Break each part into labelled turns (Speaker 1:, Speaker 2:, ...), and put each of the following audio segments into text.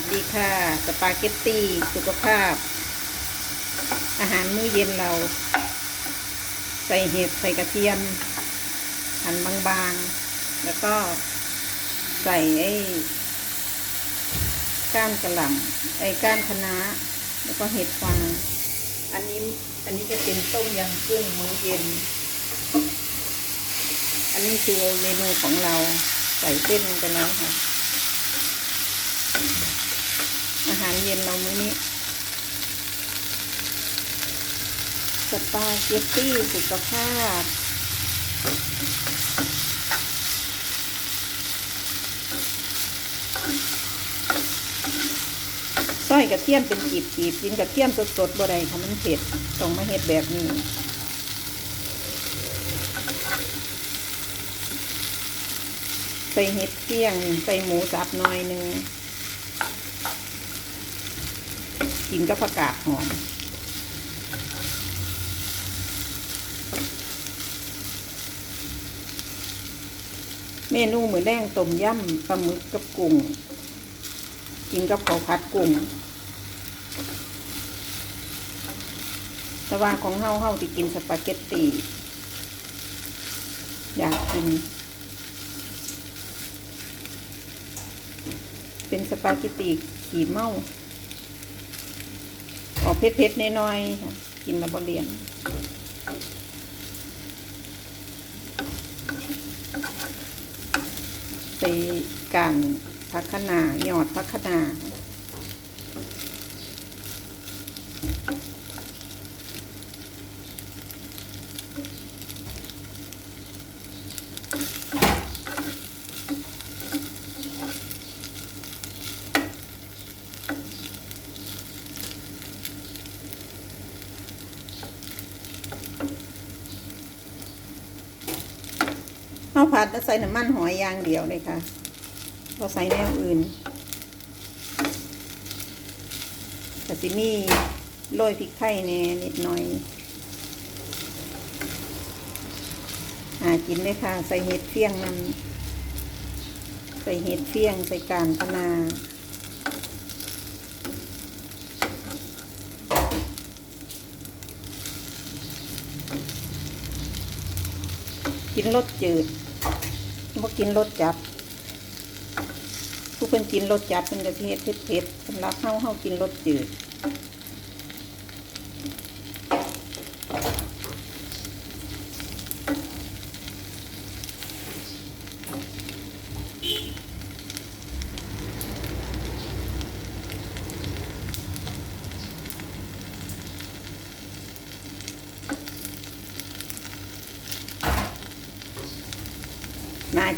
Speaker 1: วัสดีค่ะ สปาเกตตี้สุขภาพ อาหารมื้อเย็นเรา ใส่เห็ดใส่กระเทียม หั่นบางๆ แล้วก็ใส่ไอ้ก้านกระหล่ำไอ้ก้านคะน้าแล้วก็เห็ดฟางอันนี้อันนี้จะเป็นต้มยำกุ้งมื้อเย็น อันนี้คือเมนูของเราใส่เส้นลงไปแล้วค่ะ อาหารเย็นเรามื้อนี้สปาเกตตี้สุขภาพ ซอยกระเทียมเป็นกีบกีบกินกระเทียมสดสดๆบ่ได้ค่ะมันเผ็ดต้องมาเฮ็ดแบบนี้ ใส่เห็ดเกี้ยง ใส่หมูสับหน่อยหนึ่ง กินกับผักกาดหอมเมนูมือแดงต้มยำปลาหมึกกับกุ้งกินกับข้าวผัดกุ้งแต่ว่าของเฮาเฮาที่กินสปาเกตตีอยากกิน เป็นสปาเกตตีขี่เมา ออกเผ็ดๆน้อยๆค่ะกินมาบเรียนใส่การพักขนาหยอดพักขนา ข้าวผัดแล้วใส่น้ำมันหอยอย่างเดียวเลยค่ะเราใส่แนวอื่นแต่สิมีโรยพริกไทยแน่นิดหน่อยหากินเลยค่ะ ใส่เห็ดเฟี้ยงมันใส่เห็ดเฟี้ยงใส่การพนากินรสจืด บ่กินรสจัดผู้เพิ่นกินรสจัดเป็นกระเทียดเผ็ดๆสำหรับเฮาเฮากินรสจืด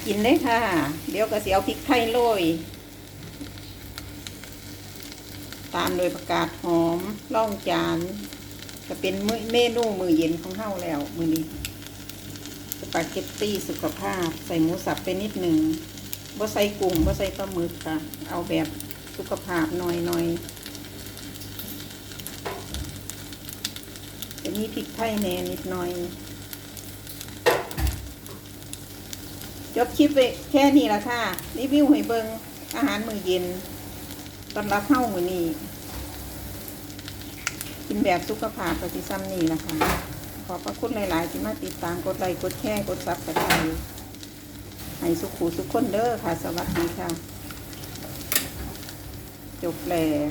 Speaker 1: กินเลยค่ะ เดี๋ยวก็เสียวพริกไทยโรยตามโดยประกาศหอมล่องจานก็เป็นมเมนูมือเย็นของเฮาแล้ว มือนี้สปาเกตตี้สุขภาพ ใส่หมูสับไปนิดหนึ่งบ่ใส่กุ้งบ่ใส่ปลาหมึกค่ะ เอาแบบสุขภาพหน่อยหน่อยจะมีพริกไทยแหน่นิดหน่อย จบคลิปไปแค่นี้ละค่ะรีวิวให้เบิงอาหารมื้อเย็นตอนรับเข้ามื้อนี้กินแบบสุขภาพปฏิซ้ำนี่ละค่ะขอบพระคุณหลาย ๆ ที่มาติดตามกดไลค์กดแชร์กดซับสไครต์ให้สุขูสุขคนเด้อค่ะ สวัสดีค่ะ จบแล้ว